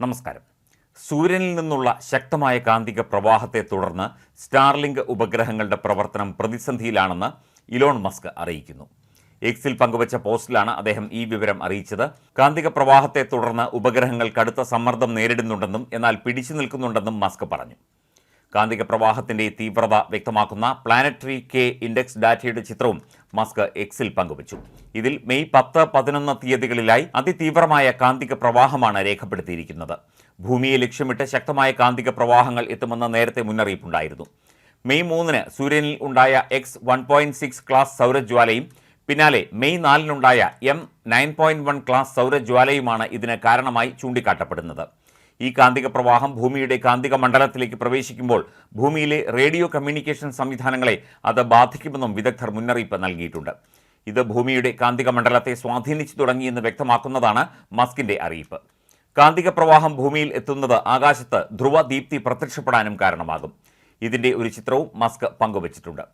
നമസ്കാരം. സൂര്യനിൽ നിന്നുള്ള ശക്തമായ കാന്തിക പ്രവാഹത്തെ തുടർന്ന് സ്റ്റാർലിങ്ക് ഉപഗ്രഹങ്ങളുടെ പ്രവർത്തനം പ്രതിസന്ധിയിലാണെന്ന് ഇലോൺ മസ്ക് അറിയിക്കുന്നു. എക്സിൽ പങ്കുവച്ച പോസ്റ്റിലാണ് അദ്ദേഹം ഈ വിവരം അറിയിച്ചത്. കാന്തിക പ്രവാഹത്തെ തുടർന്ന് ഉപഗ്രഹങ്ങൾ കടുത്ത സമ്മർദ്ദം നേരിടുന്നുണ്ടെന്നും എന്നാൽ പിടിച്ചു നിൽക്കുന്നുണ്ടെന്നും മസ്ക് പറഞ്ഞു. കാന്തിക പ്രവാഹത്തിന്റെ തീവ്രത വ്യക്തമാക്കുന്ന പ്ലാനറ്ററി കെ ഇൻഡെക്സ് ഡാറ്റയുടെ ചിത്രവും മസ്ക് എക്സിൽ പങ്കുവച്ചു. ഇതിൽ മെയ് പത്ത് പതിനൊന്ന് തീയതികളിലായി അതിതീവ്രമായ കാന്തിക പ്രവാഹമാണ് രേഖപ്പെടുത്തിയിരിക്കുന്നത്. ഭൂമിയെ ലക്ഷ്യമിട്ട് ശക്തമായ കാന്തിക പ്രവാഹങ്ങൾ എത്തുമെന്ന് നേരത്തെ മുന്നറിയിപ്പുണ്ടായിരുന്നു. മെയ് മൂന്നിന് സൂര്യനിൽ ഉണ്ടായ X one point six class സൗരജ്വാലയും പിന്നാലെ May നാലിനുണ്ടായ M nine point one class സൗരജ്വാലയുമാണ് ഇതിന് കാരണമായി ചൂണ്ടിക്കാട്ടപ്പെടുന്നത്. ഈ കാന്തിക പ്രവാഹം ഭൂമിയുടെ കാന്തിക മണ്ഡലത്തിലേക്ക് പ്രവേശിക്കുമ്പോൾ ഭൂമിയിലെ റേഡിയോ കമ്മ്യൂണിക്കേഷൻ സംവിധാനങ്ങളെ അത് ബാധിക്കുമെന്നും വിദഗ്ധർ മുന്നറിയിപ്പ് നൽകിയിട്ടുണ്ട്. ഇത് ഭൂമിയുടെ കാന്തിക മണ്ഡലത്തെ സ്വാധീനിച്ചു തുടങ്ങിയെന്ന് വ്യക്തമാക്കുന്നതാണ് മസ്കിന്റെ അറിയിപ്പ്. കാന്തിക പ്രവാഹം ഭൂമിയിൽ എത്തുന്നത് ആകാശത്ത് ധ്രുവ ദീപ്തി പ്രത്യക്ഷപ്പെടാനും കാരണമാകും. ഇതിന്റെ ഒരു ചിത്രവും മസ്ക് പങ്കുവച്ചിട്ടുണ്ട്.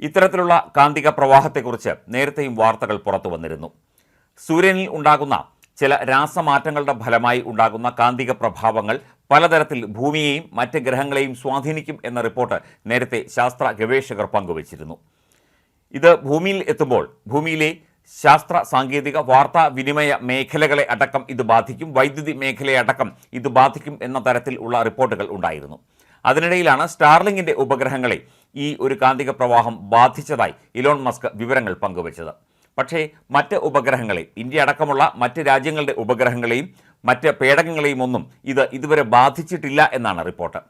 ഇത്തരത്തിലുള്ള കാന്തിക പ്രവാഹത്തെക്കുറിച്ച് നേരത്തെയും വാർത്തകൾ പുറത്തു വന്നിരുന്നു. സൂര്യനിൽ ഉണ്ടാകുന്ന ചില രാസമാറ്റങ്ങളുടെ ഫലമായി ഉണ്ടാകുന്ന കാന്തിക പ്രഭാവങ്ങൾ പലതരത്തിൽ ഭൂമിയെയും മറ്റ് ഗ്രഹങ്ങളെയും സ്വാധീനിക്കും എന്ന റിപ്പോർട്ട് നേരത്തെ ശാസ്ത്ര ഗവേഷകർ പങ്കുവച്ചിരുന്നു. ഇത് ഭൂമിയിൽ എത്തുമ്പോൾ ഭൂമിയിലെ ശാസ്ത്ര സാങ്കേതിക വാർത്താ വിനിമയ മേഖലകളെ അടക്കം ഇത് ബാധിക്കും വൈദ്യുതി മേഖലയെ അടക്കം ഇത് ബാധിക്കും എന്ന തരത്തിൽ ഉള്ള റിപ്പോർട്ടുകൾ ഉണ്ടായിരുന്നു. അതിനിടയിലാണ് സ്റ്റാർലിങ്ങിന്റെ ഉപഗ്രഹങ്ങളെ ഈ ഒരു കാന്തിക പ്രവാഹം ബാധിച്ചതായി ഇലോൺ മസ്ക് വിവരങ്ങൾ പങ്കുവച്ചത്. പക്ഷേ മറ്റ് ഉപഗ്രഹങ്ങളെ ഇന്ത്യ അടക്കമുള്ള മറ്റ് രാജ്യങ്ങളുടെ ഉപഗ്രഹങ്ങളെയും മറ്റ് പേടകങ്ങളെയും ഒന്നും ഇത് ഇതുവരെ ബാധിച്ചിട്ടില്ല എന്നാണ് റിപ്പോർട്ട്.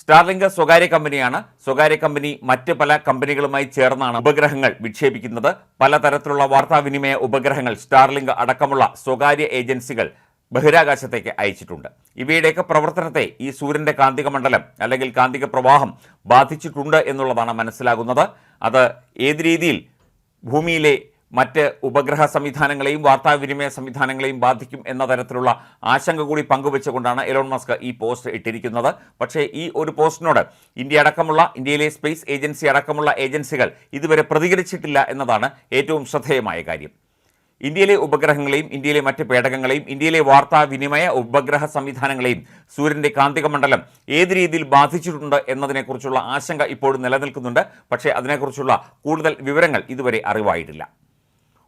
സ്റ്റാർലിങ്ക് സ്വകാര്യ കമ്പനിയാണ്. സ്വകാര്യ കമ്പനി മറ്റ് പല കമ്പനികളുമായി ചേർന്നാണ് ഉപഗ്രഹങ്ങൾ വിക്ഷേപിക്കുന്നത്. പലതരത്തിലുള്ള വാർത്താവിനിമയ ഉപഗ്രഹങ്ങൾ സ്റ്റാർലിംഗ് അടക്കമുള്ള സ്വകാര്യ ഏജൻസികൾ ബഹിരാകാശത്തേക്ക് അയച്ചിട്ടുണ്ട്. ഇവയുടെയൊക്കെ പ്രവർത്തനത്തെ ഈ സൂര്യന്റെ കാന്തിക മണ്ഡലം അല്ലെങ്കിൽ കാന്തിക പ്രവാഹം ബാധിച്ചിട്ടുണ്ട് എന്നുള്ളതാണ് മനസ്സിലാകുന്നത്. അത് ഏത് രീതിയിൽ ഭൂമിയിലെ മറ്റ് ഉപഗ്രഹ സംവിധാനങ്ങളെയും വാർത്താവിനിമയ സംവിധാനങ്ങളെയും ബാധിക്കും എന്ന തരത്തിലുള്ള ആശങ്ക കൂടി പങ്കുവെച്ചുകൊണ്ടാണ് എലോൺ മസ്ക് ഈ പോസ്റ്റ് ഇട്ടിരിക്കുന്നത്. പക്ഷേ ഈ ഒരു പോസ്റ്റിനോട് ഇന്ത്യ അടക്കമുള്ള ഇന്ത്യയിലെ സ്പേസ് ഏജൻസി അടക്കമുള്ള ഏജൻസികൾ ഇതുവരെ പ്രതികരിച്ചിട്ടില്ല എന്നതാണ് ഏറ്റവും ശ്രദ്ധേയമായ കാര്യം. ഇന്ത്യയിലെ ഉപഗ്രഹങ്ങളെയും ഇന്ത്യയിലെ മറ്റ് പേടകങ്ങളെയും ഇന്ത്യയിലെ വാർത്താവിനിമയ ഉപഗ്രഹ സംവിധാനങ്ങളെയും സൂര്യന്റെ കാന്തിക മണ്ഡലം ഏത് രീതിയിൽ ബാധിച്ചിട്ടുണ്ട് എന്നതിനെക്കുറിച്ചുള്ള ആശങ്ക ഇപ്പോഴും നിലനിൽക്കുന്നുണ്ട്. പക്ഷേ അതിനെക്കുറിച്ചുള്ള കൂടുതൽ വിവരങ്ങൾ ഇതുവരെ അറിവായിട്ടില്ല.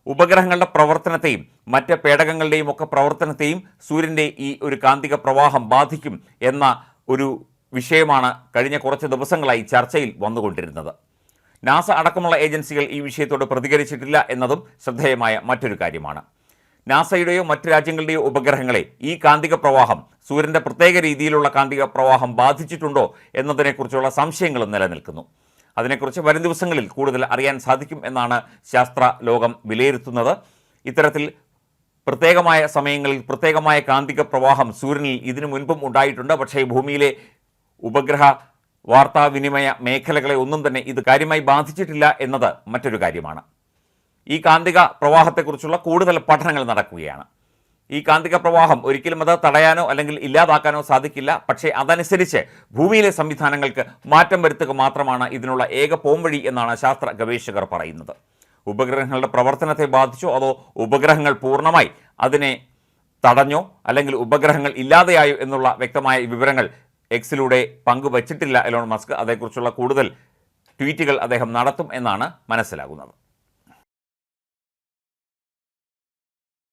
ഉപഗ്രഹങ്ങളുടെ പ്രവർത്തനത്തെയും മറ്റ് പേടകങ്ങളുടെയും ഒക്കെ പ്രവർത്തനത്തെയും സൂര്യന്റെ ഈ ഒരു കാന്തിക പ്രവാഹം ബാധിക്കും എന്ന ഒരു വിഷയമാണ് കഴിഞ്ഞ കുറച്ച് ദിവസങ്ങളായി ചർച്ചയിൽ വന്നുകൊണ്ടിരുന്നത്. നാസ അടക്കമുള്ള ഏജൻസികൾ ഈ വിഷയത്തോട് പ്രതികരിച്ചിട്ടില്ല എന്നതും ശ്രദ്ധേയമായ മറ്റൊരു കാര്യമാണ്. നാസയുടെയോ മറ്റ് രാജ്യങ്ങളുടെയോ ഉപഗ്രഹങ്ങളെ ഈ കാന്തിക പ്രവാഹം സൂര്യന്റെ പ്രത്യേക രീതിയിലുള്ള കാന്തിക പ്രവാഹം ബാധിച്ചിട്ടുണ്ടോ എന്നതിനെക്കുറിച്ചുള്ള സംശയങ്ങളും നിലനിൽക്കുന്നു. അതിനെക്കുറിച്ച് വരും ദിവസങ്ങളിൽ കൂടുതൽ അറിയാൻ സാധിക്കും എന്നാണ് ശാസ്ത്ര ലോകം വിലയിരുത്തുന്നത്. ഇത്തരത്തിൽ പ്രത്യേകമായ സമയങ്ങളിൽ പ്രത്യേകമായ കാന്തിക പ്രവാഹം സൂര്യനിൽ ഇതിനു മുൻപും ഉണ്ടായിട്ടുണ്ട്. പക്ഷേ ഭൂമിയിലെ ഉപഗ്രഹ വാർത്താവിനിമയ മേഖലകളെ ഒന്നും തന്നെ ഇത് കാര്യമായി ബാധിച്ചിട്ടില്ല എന്നത് മറ്റൊരു കാര്യമാണ്. ഈ കാന്തിക പ്രവാഹത്തെക്കുറിച്ചുള്ള കൂടുതൽ പഠനങ്ങൾ നടക്കുകയാണ്. ഈ കാന്തിക പ്രവാഹം ഒരിക്കലും അത് തടയാനോ അല്ലെങ്കിൽ ഇല്ലാതാക്കാനോ സാധിക്കില്ല. പക്ഷേ അതനുസരിച്ച് ഭൂമിയിലെ സംവിധാനങ്ങൾക്ക് മാറ്റം വരുത്തുക മാത്രമാണ് ഇതിനുള്ള ഏക പോംവഴി എന്നാണ് ശാസ്ത്ര ഗവേഷകർ പറയുന്നത്. ഉപഗ്രഹങ്ങളുടെ പ്രവർത്തനത്തെ ബാധിച്ചോ അതോ ഉപഗ്രഹങ്ങൾ പൂർണമായി അതിനെ തടഞ്ഞോ അല്ലെങ്കിൽ ഉപഗ്രഹങ്ങൾ ഇല്ലാതെയായോ എന്നുള്ള വ്യക്തമായ വിവരങ്ങൾ എക്സിലൂടെ പങ്കുവച്ചിട്ടില്ല എലോൺ മസ്ക്. അതേക്കുറിച്ചുള്ള കൂടുതൽ ട്വീറ്റുകൾ അദ്ദേഹം നടത്തും എന്നാണ് മനസ്സിലാകുന്നത്.